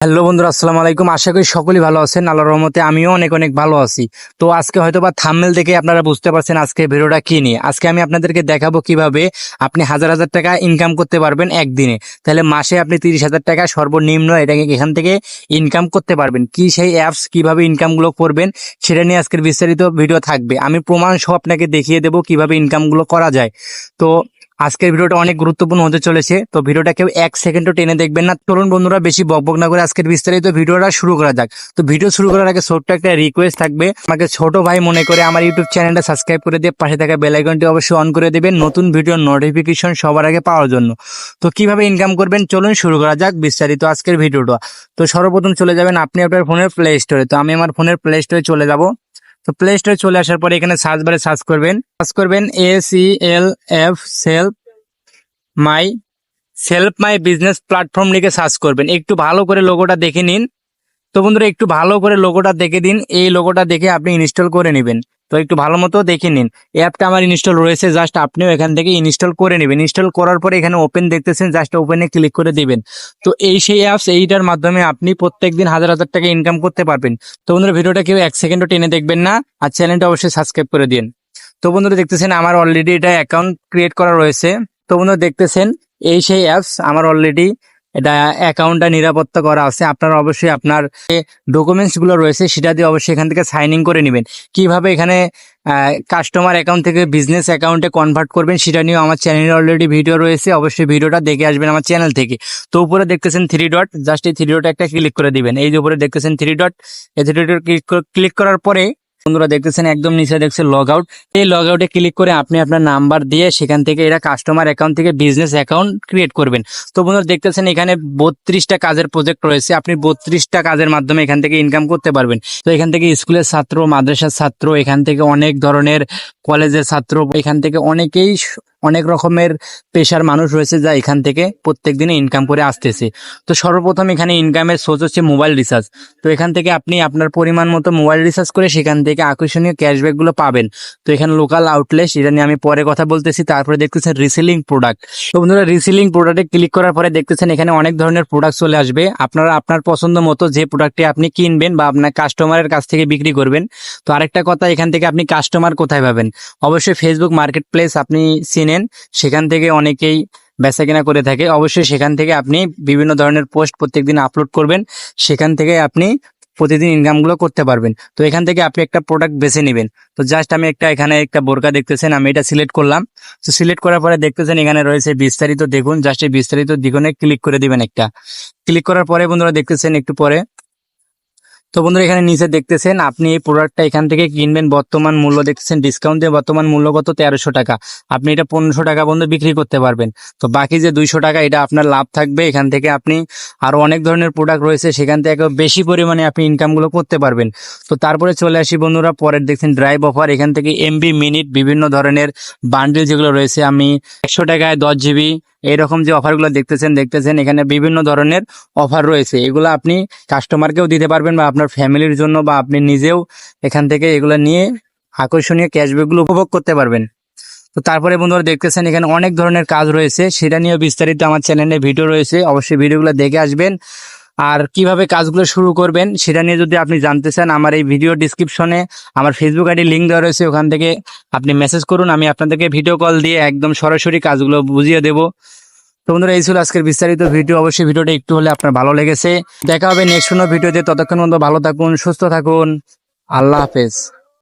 Hello বন্ধুরা, আসসালামু আলাইকুম। আশা করি সকলেই ভালো আছেন। আল্লাহর রহমতে আমিও অনেক অনেক ভালো আছি। তো আজকে হয়তো বা থাম্মেল থেকে আপনারা বুঝতে পারছেন আজকে ভিডিওটা কি নিয়ে। আজকে আমি আপনাদেরকে দেখাবো কীভাবে আপনি হাজার হাজার টাকা ইনকাম করতে পারবেন একদিনে। তাহলে মাসে আপনি তিরিশ হাজার টাকা সর্বনিম্ন এটাকে এখান থেকে ইনকাম করতে পারবেন। কি সেই অ্যাপস কীভাবে ইনকামগুলো করবেন, সেটা নিয়ে আজকের বিস্তারিত ভিডিও থাকবে। আমি প্রমাণ সহ আপনাকে দেখিয়ে দেবো কীভাবে ইনকামগুলো করা যায়। তো আজকের ভিডিওটা অনেক গুরুত্বপূর্ণ হতে চলেছে, তো ভিডিওটা কেউ এক সেকেন্ডও টেনে দেখবেন না। চলুন বন্ধুরা, বেশি বকবক না করে আজকের বিস্তারিত ভিডিওটা শুরু করা যাক। তো ভিডিও শুরু করার আগে ছোট্ট একটা রিকোয়েস্ট থাকবে। আমাকে ছোট ভাই মনে করে আমার ইউটিউব চ্যানেলটা সাবস্ক্রাইব করে দিয়ে পাশে থাকা বেল আইকনটি অবশ্যই অন করে দেবেন, নতুন ভিডিওর নোটিফিকেশন সবার আগে পাওয়ার জন্য। তো কীভাবে ইনকাম করবেন? চলুন শুরু করা যাক বিস্তারিত আজকের ভিডিওটা। তো সর্বপ্রথম চলে যাবেন আপনি আপনার ফোনের প্লে স্টোরে তো আমি আমার ফোনের প্লে স্টোরে চলে যাব। তো প্লে স্টোরে চলে আসার পরে এখানে সার্চ বারে সার্চ করবেন। সার্চ করবেন A C L F self my self my business platform লিখে সার্চ করবেন। একটু ভালো করে লোগোটা দেখে নিন। তো বন্ধুরা, একটু ভালো করে লোগোটা দেখে দিন। এই লোগোটা দেখে আপনি ইনস্টল করে নেবেন। তো একটু ভালো মতো দেখে নিন। অ্যাপটা আমার ইনস্টল রয়েছে জাস্ট আপনিও এখান থেকে ইনস্টল করে নেবেন। ইনস্টল করার পরে এখানে ওপেন দেখতেছেন জাস্ট ওপেনে ক্লিক করে দিবেন। তো এই সেই অ্যাপস এইটার মাধ্যমে আপনি প্রত্যেক দিন হাজার হাজার টাকা ইনকাম করতে পারবেন। তো বন্ধুরা, ভিডিওটা কেউ এক সেকেন্ডও টেনে দেখবেন না, আর চ্যানেলটা অবশ্যই সাবস্ক্রাইব করে দিন। তো বন্ধুরা, দেখতেছেন আমার অলরেডি এটা অ্যাকাউন্ট ক্রিয়েট করা রয়েছে। তো বন্ধুরা, দেখতেছেন, এই সেই অ্যাপস আমার অলরেডি এটা অ্যাকাউন্টটা নিরাপত্তা করা আছে। আপনারা অবশ্যই আপনার ডকুমেন্টসগুলো রয়েছে, সেটা দিয়ে অবশ্যই এখান থেকে সাইন ইন করে নেবেন। কীভাবে এখানে কাস্টমার অ্যাকাউন্ট থেকে বিজনেস অ্যাকাউন্টে কনভার্ট করবেন, সেটা নিয়েও আমার চ্যানেলে অলরেডি ভিডিও রয়েছে। অবশ্যই ভিডিওটা দেখে আসবেন আমার চ্যানেল থেকে। তো উপরে দেখতেছেন থ্রি ডট জাস্ট এই থ্রি ডট একটা ক্লিক করে দিবেন। এই যে উপরে দেখতেছেন থ্রি ডট এই থ্রি ডট ক্লিক করার পরে বন্ধুরা দেখতেছেন, একদম নিচে দেখছে লগ আউট এই লগ আউটে ক্লিক করে আপনি আপনার নাম্বার দিয়ে সেখান থেকে এরা কাস্টমার অ্যাকাউন্ট থেকে বিজনেস অ্যাকাউন্ট ক্রিয়েট করবেন। তো বন্ধুরা দেখতেছেন, এখানে বত্রিশটা কাজের প্রজেক্ট রয়েছে। আপনি বত্রিশটা কাজের মাধ্যমে এখান থেকে ইনকাম করতে পারবেন। তো এখান থেকে স্কুলের ছাত্র, মাদ্রাসার ছাত্র, এখান থেকে অনেক ধরনের কলেজের ছাত্র, এখান থেকে অনেকেই অনেক রকমের পেশার মানুষ রয়েছে যা এখান থেকে প্রত্যেক দিনে ইনকাম করে আসতেছে। তো সর্বপ্রথম এখানে ইনকামের সোর্স হচ্ছে মোবাইল রিচার্জ তো এখান থেকে আপনি আপনার পরিমাণ মতো মোবাইল রিচার্জ করে সেখান থেকে আকর্ষণীয় ক্যাশব্যাকগুলো পাবেন। তো এখানে লোকাল আউটলেট এটা নিয়ে আমি পরে কথা বলতেছি, তারপরে দেখতেছেন রিসেলিং প্রোডাক্ট তো বন্ধুরা রিসেলিং প্রোডাক্টে ক্লিক করার পরে দেখতেছেন এখানে অনেক ধরনের প্রোডাক্ট চলে আসবে। আপনারা আপনার পছন্দ মতো যে প্রোডাক্টটি আপনি কিনবেন বা আপনার কাস্টমারের কাছ থেকে বিক্রি করবেন। তো আরেকটা কথা, এখান থেকে আপনি কাস্টমার কোথায় পাবেন? অবশ্যই ফেসবুক মার্কেট প্লেস আপনি চিনেন, সেখান থেকে অনেকেই বেচা কেনা করে থাকে। অবশ্যই সেখান থেকে আপনি বিভিন্ন ধরনের পোস্ট প্রত্যেকদিন আপলোড করবেন, সেখান থেকে আপনি প্রতিদিন ইনকামগুলো করতে পারবেন। তো এখান থেকে আপনি একটা প্রোডাক্ট বেছে নেবেন। তো জাস্ট আমি একটা এখানে একটা বোরকা দেখতেছেন, আমি এটা সিলেক্ট করলাম। তো সিলেক্ট করার পরে দেখতেছেন এখানে রয়েছে বিস্তারিত দেখুন জাস্ট এই বিস্তারিত দ্বিগুণে ক্লিক করে দিবেন একটা। ক্লিক করার পরে বন্ধুরা দেখতেছেন একটু পরে তো বন্ধুরা, এখানে নিচে দেখতেছেন, আপনি এই প্রোডাক্টটা এখান থেকে কিনবেন, বর্তমান মূল্য দেখতেছেন ডিসকাউন্ট দিয়ে বর্তমান মূল্য কত? তেরোশো টাকা। আপনি এটা পনেরোশো টাকা বন্ধু বিক্রি করতে পারবেন। তো বাকি যে দুইশো টাকা, এটা আপনার লাভ থাকবে। এখান থেকে আপনি আরও অনেক ধরনের প্রোডাক্ট রয়েছে, সেখান থেকে বেশি পরিমাণে আপনি ইনকামগুলো করতে পারবেন। তো তারপরে চলে আসি বন্ধুরা, পরের দেখছেন ড্রাইভ অফার এখান থেকে এমবি মিনিট বিভিন্ন ধরনের বান্ডিল যেগুলো রয়েছে, আমি একশো টাকায় দশ জিবি এইরকম যে অফারগুলো দেখতেছেন দেখতেছেন, এখানে বিভিন্ন ধরনের অফার রয়েছে। এগুলো আপনি কাস্টমারকেও দিতে পারবেন বা আপনার ফ্যামিলির জন্য বা আপনি নিজেও এখান থেকে এগুলো নিয়ে আকর্ষণীয় ক্যাশব্যাকগুলো উপভোগ করতে পারবেন। তো তারপরে বন্ধুরা দেখতেছেন, এখানে অনেক ধরনের কাজ রয়েছে। সেটা নিয়েও বিস্তারিত আমার চ্যানেলে ভিডিও রয়েছে। অবশ্যই ভিডিওগুলো দেখে আসবেন। আর কীভাবে কাজগুলো শুরু করবেন সেটা নিয়ে যদি আপনি জানতে চান, আমার এই ভিডিও ডিসক্রিপশনে আমার ফেসবুক আইডি লিঙ্ক দেওয়া রয়েছে, ওখান থেকে আপনি মেসেজ করুন, আমি আপনাদেরকে ভিডিও কল দিয়ে একদম সরাসরি কাজগুলো বুঝিয়ে দেবো। তো বন্ধুরা, এই ছিল আজকের বিস্তারিত ভিডিও অবশ্যই ভিডিওটা একটু হলে আপনার ভালো লেগেছে। দেখা হবে নেক্সট কোনো ভিডিওতে ততক্ষণ পর্যন্ত ভালো থাকুন, সুস্থ থাকুন। আল্লাহ হাফেজ।